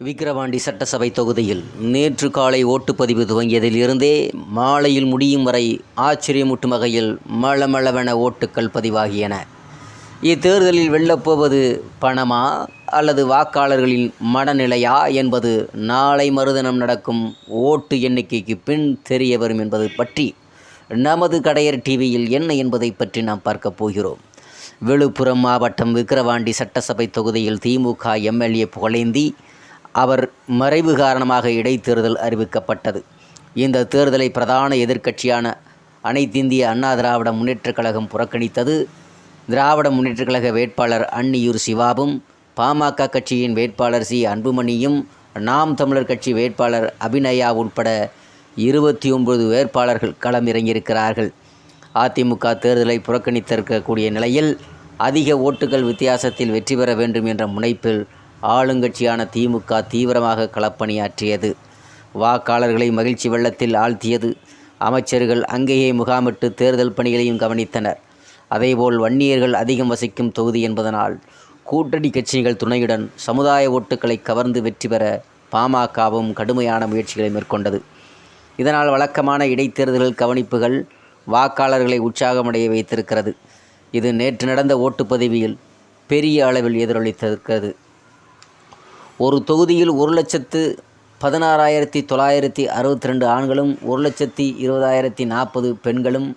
விக்கிரவாண்டி சட்டசபை தொகுதியில் நேற்று காலை ஓட்டுப்பதிவு துவங்கியதில் இருந்தே மாலையில் முடியும் வரை ஆச்சரியமூட்டும் வகையில் மளமளவென ஓட்டுக்கள் பதிவாகியன. இத்தேர்தலில் வெல்லப்போவது பணமா அல்லது வாக்காளர்களின் மனநிலையா என்பது நாளை மறுதினம் நடக்கும் ஓட்டு எண்ணிக்கைக்கு பின் தெரிய வரும் என்பது பற்றி நமது கடையர் டிவியில் என்ன என்பதை பற்றி நாம் பார்க்க போகிறோம். விழுப்புரம் மாவட்டம் விக்கிரவாண்டி சட்டசபை தொகுதியில் திமுக எம்எல்ஏ புகழேந்தி அவர் மறைவு காரணமாக இடைத்தேர்தல் அறிவிக்கப்பட்டது. இந்த தேர்தலை பிரதான எதிர்க்கட்சியான அனைத்திந்திய அண்ணா திராவிட முன்னேற்றக் கழகம் புறக்கணித்தது. திராவிட முன்னேற்றக் கழக வேட்பாளர் அன்னியூர் சிவாவும் பாமக கட்சியின் வேட்பாளர் சி அன்புமணியும் நாம் தமிழர் கட்சி வேட்பாளர் அபிநயா உட்பட இருபத்தி ஒன்பது வேட்பாளர்கள் களமிறங்கியிருக்கிறார்கள். அதிமுக தேர்தலை புறக்கணித்திருக்கக்கூடிய நிலையில் அதிக ஓட்டுகள் வித்தியாசத்தில் வெற்றி பெற வேண்டும் என்ற முனைப்பில் ஆளுங்கட்சியான திமுக தீவிரமாக களப்பணியாற்றியது. வாக்காளர்களை மகிழ்ச்சி வெள்ளத்தில் ஆழ்த்தியது. அமைச்சர்கள் அங்கேயே முகாமிட்டு தேர்தல் பணிகளையும் கவனித்தனர். அதேபோல் வன்னியர்கள் அதிகம் வசிக்கும் தொகுதி என்பதனால் கூட்டணி கட்சிகள் துணையுடன் சமுதாய ஓட்டுக்களை கவர்ந்து வெற்றி பெற பாமகவும் கடுமையான முயற்சிகளை மேற்கொண்டது. இதனால் வழக்கமான இடைத்தேர்தல் கவனிப்புகள் வாக்காளர்களை உற்சாகமடைய வைத்திருக்கிறது. இது நேற்று நடந்த ஓட்டுப்பதிவில் பெரிய அளவில் எதிரொலித்திருக்கிறது. ஒரு தொகுதியில் ஒரு லட்சத்து பதினாறாயிரத்தி தொள்ளாயிரத்தி அறுபத்தி ரெண்டு ஆண்களும் ஒரு லட்சத்தி இருபதாயிரத்தி நாற்பது பெண்களும்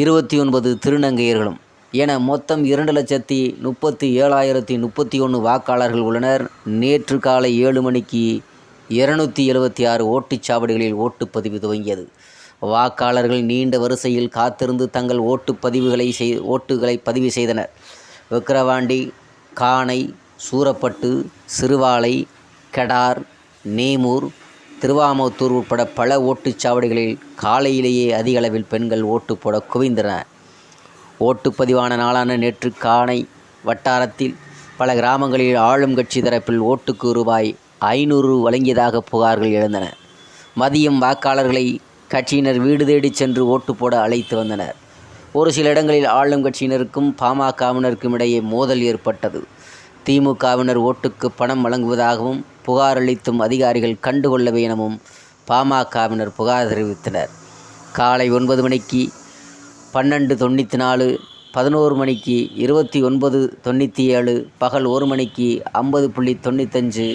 இருபத்தி ஒன்பது திருநங்கையர்களும். என மொத்தம் இரண்டு லட்சத்தி முப்பத்தி ஏழாயிரத்தி முப்பத்தி ஒன்று வாக்காளர்கள் உள்ளனர். நேற்று காலை ஏழு மணிக்கு இருநூற்றி எழுபத்தி ஆறு ஓட்டுச்சாவடிகளில் ஓட்டுப்பதிவு துவங்கியது. வாக்காளர்கள் நீண்ட வரிசையில் காத்திருந்து தங்கள் ஓட்டுப்பதிவுகளை செய் ஓட்டுகளை பதிவு செய்தனர். விக்கிரவாண்டி காணை சூரப்பட்டு சிறுவாலை கெடார் நேமூர் திருவாமத்தூர் உட்பட பல ஓட்டுச்சாவடிகளில் காலையிலேயே அதிக அளவில் பெண்கள் ஓட்டு போட குவிந்தனர் ஓட்டுப்பதிவான நாளான நேற்று காணை வட்டாரத்தில் பல கிராமங்களில் ஆளும் கட்சி தரப்பில் ஓட்டுக்கு ரூபாய் ஐநூறு வழங்கியதாக புகார்கள் எழுந்தன. மதியம் வாக்காளர்களை கட்சியினர் வீடு தேடி சென்று ஓட்டு போட அழைத்து வந்தனர். ஒரு சில இடங்களில் ஆளும் கட்சியினருக்கும் பாமகவினருக்கும் இடையே மோதல் ஏற்பட்டது. திமுகவினர் ஓட்டுக்கு பணம் வழங்குவதாகவும் புகார் அளித்தும் அதிகாரிகள் கண்டுகொள்ளவே எனவும் பாமகவினர் புகார் தெரிவித்தனர். காலை ஒன்பது மணிக்கு பன்னெண்டு தொண்ணூற்றி நாலு பதினோரு மணிக்கு இருபத்தி ஒன்பது தொண்ணூற்றி ஏழு பகல் ஒரு மணிக்கு ஐம்பது புள்ளி தொண்ணூத்தஞ்சு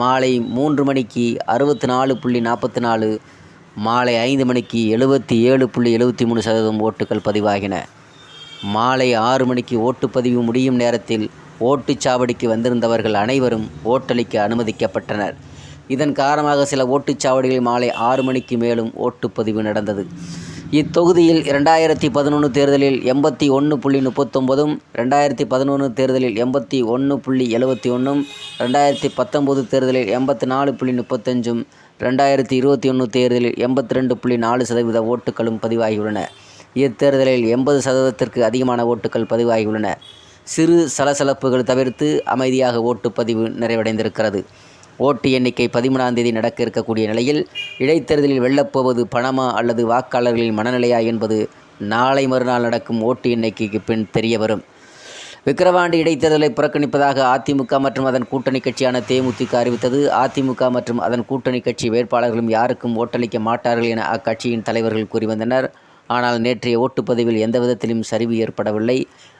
மாலை மூன்று மணிக்கு அறுபத்தி நாலு புள்ளி நாற்பத்தி நாலு மாலை ஐந்து மணிக்கு எழுபத்தி ஏழு புள்ளி எழுபத்தி மூணு சதவீதம் ஓட்டுகள் பதிவாகின. மாலை ஆறு மணிக்கு ஓட்டுப்பதிவு முடியும் நேரத்தில் ஓட்டுச்சாவடிக்கு வந்திருந்தவர்கள் அனைவரும் ஓட்டளிக்க அனுமதிக்கப்பட்டனர். இதன் காரணமாக சில ஓட்டுச்சாவடிகளில் மாலை ஆறு மணிக்கு மேலும் ஓட்டுப்பதிவு நடந்தது. இத்தொகுதியில் இரண்டாயிரத்தி பதினொன்று தேர்தலில் எண்பத்தி ஒன்று புள்ளி முப்பத்தொம்பதும் ரெண்டாயிரத்தி பதினொன்று தேர்தலில் எண்பத்தி ஒன்று புள்ளி எழுபத்தி ஒன்றும் ரெண்டாயிரத்தி பத்தொம்போது தேர்தலில் எண்பத்தி நாலு புள்ளி முப்பத்தஞ்சும் ரெண்டாயிரத்தி இருபத்தி ஒன்று தேர்தலில் எண்பத்தி ரெண்டு புள்ளி நாலு சதவீத ஓட்டுகளும் பதிவாகியுள்ளன. இத்தேர்தலில் எண்பது சதவீதத்திற்கு அதிகமான ஓட்டுகள் பதிவாகியுள்ளன. சிறு சலசலப்புகள் தவிர்த்து அமைதியாக ஓட்டுப்பதிவு நிறைவடைந்திருக்கிறது. ஓட்டு எண்ணிக்கை பதிமூணாம் தேதி நடக்க இருக்கக்கூடிய நிலையில் இடைத்தேர்தலில் வெல்லப்போவது பணமா அல்லது வாக்காளர்களின் மனநிலையா என்பது நாளை மறுநாள் நடக்கும் ஓட்டு எண்ணிக்கைக்கு பின் தெரிய வரும் விக்கிரவாண்டி இடைத்தேர்தலை புறக்கணிப்பதாக அதிமுக மற்றும் அதன் கூட்டணி கட்சியான தேமுதிக அறிவித்தது. அதிமுக மற்றும் அதன் கூட்டணி கட்சி வேட்பாளர்களும் யாருக்கும் ஓட்டளிக்க மாட்டார்கள் என அக்கட்சியின் தலைவர்கள் கூறி வந்தனர். ஆனால் நேற்றைய ஓட்டுப்பதிவில் எந்த விதத்திலும் சரிவு ஏற்படவில்லை.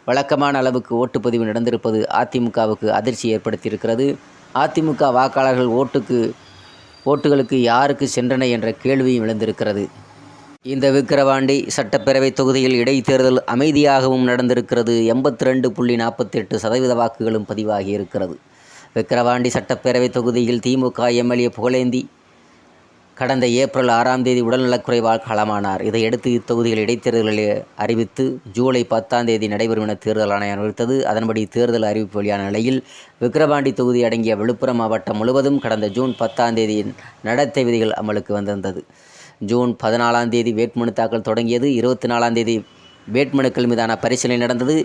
வழக்கமான அளவுக்கு ஓட்டுப்பதிவு நடந்திருப்பது அதிமுகவுக்கு அதிர்ச்சி ஏற்படுத்தியிருக்கிறது. அதிமுக வாக்காளர்கள் ஓட்டுக்கு ஓட்டுகளுக்கு யாருக்கு சென்றன என்ற கேள்வியும் எழுந்திருக்கிறது. இந்த விக்கிரவாண்டி சட்டப்பேரவை தொகுதியில் இடைத்தேர்தல் அமைதியாகவும் நடந்திருக்கிறது. எண்பத்தி ரெண்டு புள்ளி நாற்பத்தி எட்டு சதவீத வாக்குகளும் பதிவாகி இருக்கிறது விக்கிரவாண்டி சட்டப்பேரவை தொகுதியில் திமுக எம்எல்ஏ புகழேந்தி கடந்த ஏப்ரல் ஆறாம் தேதி உடல்நலக்குறைவால் காலமானார் இதையடுத்து இத்தொகுதிகள் இடைத்தேர்தல்களை அறிவித்து ஜூலை பத்தாம் தேதி நடைபெறும் என தேர்தல் ஆணையம் அறிவித்தது. அதன்படி தேர்தல் அறிவிப்பு வெளியான நிலையில் விக்கிரவாண்டி தொகுதி அடங்கிய விழுப்புரம் மாவட்டம் முழுவதும் கடந்த ஜூன் பத்தாம் தேதி நடத்தை விதிகள் அமலுக்கு வந்திருந்தது. ஜூன் பதினாலாம் தேதி வேட்புமனு தாக்கல் தொடங்கியது. இருபத்தி நாலாம் தேதி வேட்புமனுக்கள் மீதான பரிசீலனை நடந்தது.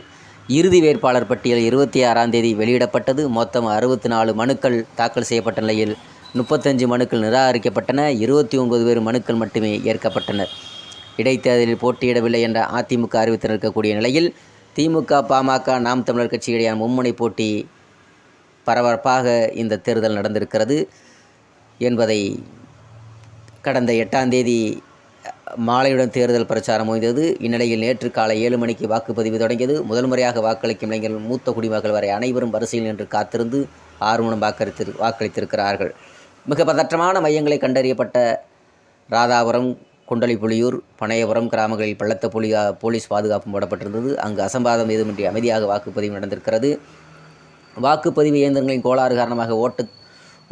இறுதி வேட்பாளர் பட்டியல் இருபத்தி ஆறாம் தேதி வெளியிடப்பட்டது. மொத்தம் அறுபத்தி நாலு மனுக்கள் தாக்கல் செய்யப்பட்ட நிலையில் முப்பத்தஞ்சு மனுக்கள் நிராகரிக்கப்பட்டன. இருபத்தி ஒன்பது பேர் மனுக்கள் மட்டுமே ஏற்கப்பட்டனர். இடைத்தேர்தலில் போட்டியிடவில்லை என்ற அதிமுக அறிவித்திருக்கக்கூடிய நிலையில் திமுக பாமக நாம் தமிழர் கட்சி இடையான மும்முனை போட்டி பரபரப்பாக இந்த தேர்தல் நடந்திருக்கிறது என்பதை கடந்த எட்டாம் தேதி மாலையுடன் தேர்தல் பிரச்சாரம் முடிந்தது. இந்நிலையில் நேற்று காலை ஏழு மணிக்கு வாக்குப்பதிவு தொடங்கியது. முதல் முறையாக வாக்களிக்கும் இளைஞர்கள் மூத்த குடிமக்கள் வரை அனைவரும் வரிசையில் நின்று காத்திருந்து ஆர்வம் வாக்களித்து வாக்களித்திருக்கிறார்கள். மிக பதற்றமான மையங்களை கண்டறியப்பட்ட ராதாபுரம் குண்டலிப்புலியூர் பனையபுரம் கிராமங்களில் பள்ளத்த புலியா போலீஸ் பாதுகாப்பும் போடப்பட்டிருந்தது. அங்கு அசம்பாதம் ஏதுமின்றி அமைதியாக வாக்குப்பதிவு நடந்திருக்கிறது. வாக்குப்பதிவு இயந்திரங்களின் கோளாறு காரணமாக ஓட்டு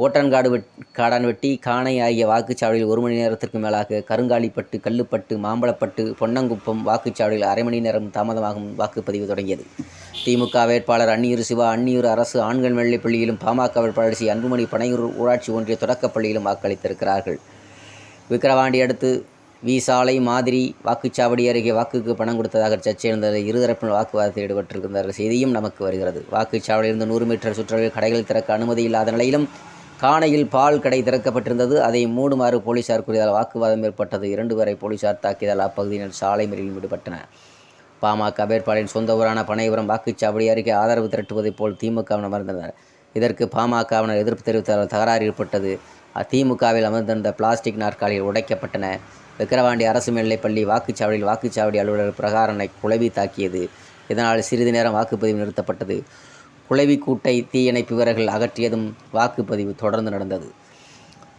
ஓட்டன்காடு வெட் காடான் வெட்டி காணை ஆகிய வாக்குச்சாவடியில் ஒரு மணி நேரத்திற்கு மேலாக கருங்காலிப்பட்டு கல்லுப்பட்டு மாம்பழப்பட்டு பொன்னங்குப்பம் வாக்குச்சாவடியில் அரை மணி நேரம் தாமதமாகும் வாக்குப்பதிவு தொடங்கியது. திமுக வேட்பாளர் அந்நியூர் சிவா அந்நியூர் அரசு ஆண்கள் வெள்ளைப்பள்ளியிலும் பள்ளியிலும் பாமக வேட்பாளர் சி அன்புமணி பனையூர் ஊராட்சி ஒன்றிய தொடக்கப்பள்ளியிலும் வாக்களித்திருக்கிறார்கள். விக்கிரவாண்டி அடுத்து வி சாலை மாதிரி வாக்குச்சாவடி அருகே வாக்குக்கு பணம் கொடுத்ததாக சர்ச்சை இருந்தது இருதரப்பினர் வாக்குவாதத்தில் ஈடுபட்டிருக்கின்ற செய்தியும் நமக்கு வருகிறது. வாக்குச்சாவடியிலிருந்து நூறு மீட்டர் சுற்றளவில் கடைகள் திறக்க அனுமதி இல்லாத நிலையிலும் காணையில் பால் கடை திறக்கப்பட்டிருந்தது. அதை மூடுமாறு போலீசார் கூறியதால் வாக்குவாதம் ஏற்பட்டது. இரண்டு வரை போலீசார் தாக்கியதால் அப்பகுதியினர் சாலை மறியலில் ஈடுபட்டனர் பாமக வேட்பாளரின் சொந்த ஊரான பனைபுரம் வாக்குச்சாவடி அருகே ஆதரவு திரட்டுவதைப் போல் திமுகவினர் அமர்ந்தனர் இதற்கு பாமகவினர் எதிர்ப்பு தெரிவித்ததால் தகராறு ஏற்பட்டது. திமுகவில் அமர்ந்திருந்த பிளாஸ்டிக் நாற்காலிகள் உடைக்கப்பட்டன. விக்கிரவாண்டி அரசு மேல்நிலைப்பள்ளி வாக்குச்சாவடியில் வாக்குச்சாவடி அலுவலர் பிரகாரனை குழவி தாக்கியது. இதனால் சிறிது நேரம் வாக்குப்பதிவு நிறுத்தப்பட்டது. குழவி கூட்டை தீயணைப்பு வீரர்கள் அகற்றியதும் வாக்குப்பதிவு தொடர்ந்து நடந்தது.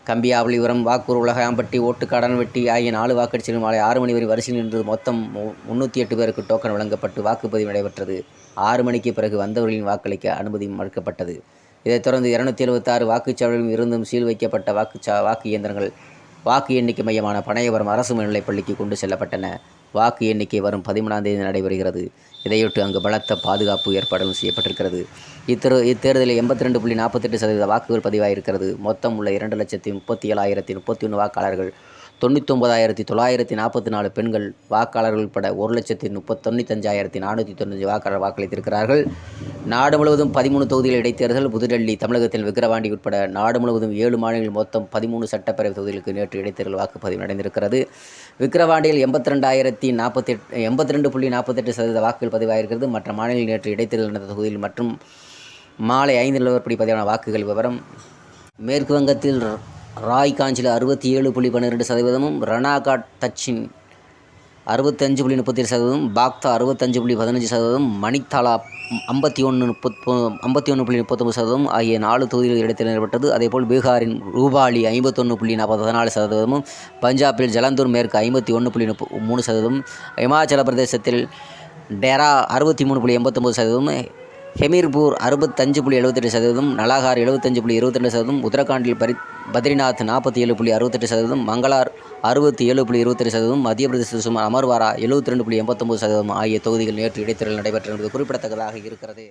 கம்பியாவளிபுரம் வாக்கூர் உலகாம்பட்டி ஓட்டுக்காடன் வெட்டி ஆகிய நாலு வாக்கடிச்சிகள் மாலை ஆறு மணி வரை வரிசையில் நின்று மொத்தம் முன்னூற்றி எட்டு பேருக்கு டோக்கன் வழங்கப்பட்டு வாக்குப்பதிவு நடைபெற்றது. ஆறு மணிக்கு பிறகு வந்தவர்களின் வாக்களிக்க அனுமதி மறுக்கப்பட்டது. இதைத் தொடர்ந்து இருநூத்தி எழுபத்தாறு வாக்குச்சாவடிகளும் இருந்தும் சீல் வைக்கப்பட்ட வாக்குச்சா வாக்கு இயந்திரங்கள் வாக்கு எண்ணிக்கை மையமான பனையபுரம் அரசு மேல்நிலைப் பள்ளிக்கு கொண்டு செல்லப்பட்டன. வாக்கு எண்ணிக்கை வரும் பதிமூணாம் தேதி நடைபெறுகிறது. இதையொட்டு அங்கு பலத்த பாதுகாப்பு ஏற்பாடுகள் செய்யப்பட்டிருக்கிறது. இத்தேர் இத்தேர்தலில் எண்பத்தி ரெண்டு புள்ளி நாற்பத்தெட்டு சதவீத வாக்குகள் பதிவாகியிருக்கிறது மொத்தம் உள்ள இரண்டு லட்சத்தி முப்பத்தி ஏழாயிரத்தி முப்பத்தி ஒன்று வாக்காளர்கள் தொண்ணூத்தொம்பதாயிரத்தி தொள்ளாயிரத்தி நாற்பத்தி நாலு பெண்கள் வாக்காளர்கள் உட்பட ஒரு லட்சத்தி முப்பத் தொண்ணூத்தஞ்சாயிரத்தி நானூற்றி தொண்ணூற்றி வாக்காளர் வாக்களித்திருக்கிறார்கள். நாடு முழுவதும் பதிமூணு தொகுதிகள் இடைத்தேர்தல் புதுடெல்லி தமிழகத்தில் விக்கிரவாண்டி உட்பட நாடு முழுவதும் ஏழு மாநிலங்களில் மொத்தம் பதிமூணு சட்டப்பேரவை தொகுதிகளுக்கு நேற்று இடைத்தேர்தல் வாக்குப்பதிவு நடந்திருக்கிறது. விக்கிரவாண்டியில் எண்பத்தி ரெண்டாயிரத்தி நாற்பத்தெட்டு எண்பத்தி ரெண்டு புள்ளி நாற்பத்தெட்டு சதவீத வாக்குகள் பதிவாகிறது மற்ற மாநிலங்களில் நேற்று இடைத்தேர்தல் நடந்த தொகுதியில் மற்றும் மாலை ஐந்து நிலவரப்படி பதிவான வாக்குகள் விவரம். மேற்கு வங்கத்தில் ராய் காஞ்சில் அறுபத்தி ஏழு புள்ளி பன்னிரெண்டு சதவீதமும் ரணாகாட் தச்சின் அறுபத்தஞ்சு புள்ளி முப்பத்தேழு சதவீதம் பாக்தா அறுபத்தஞ்சு புள்ளி பதினஞ்சு சதவீதம் மணித்தாலா ஐம்பத்தி ஒன்று முப்பத் ஐம்பத்தி ஒன்று புள்ளி முப்பத்தொம்பது சதவீதம் ஆகிய நாலு தொகுதிகள் இடத்தில் நடைபெற்றது. அதேபோல் பீகாரின் ரூபாலி ஐம்பத்தொன்று புள்ளி நாற்பத்தி பதினாலு சதவீதமும் பஞ்சாபில் ஜலந்தூர் மேற்கு ஐம்பத்தி ஒன்று புள்ளி முப்ப மூணு சதவீதம் இமாச்சல பிரதேசத்தில் டெரா அறுபத்தி மூணு புள்ளி எண்பத்தொம்பது சதவீதம் ஹெமீர்பூர் அறுபத்தஞ்சு புள்ளி எழுபத்தெட்டு சதவீதம் நலாகார் எழுபத்தஞ்சு புள்ளி இருபத்திரெண்டு சதவீதம் உத்தரகாண்டில் பரி பத்ரிநாத் நாற்பத்தி ஏழு புள்ளி அறுபத்தெட்டு சதவீதம் மங்களார் அறுபத்தி ஏழு புள்ளி இருபத்தெட்டு சதவீதம் மத்திய பிரதேச சுமார் அமர்வாரா எழுபத்தி ரெண்டு புள்ளி எண்பத்தொம்பது சதவீதம் ஆகிய தொகுதிகள் நேற்று இடைத்தேர்தல் நடைபெற்றது என்பது குறிப்பிடத்தக்கதாக இருக்கிறது.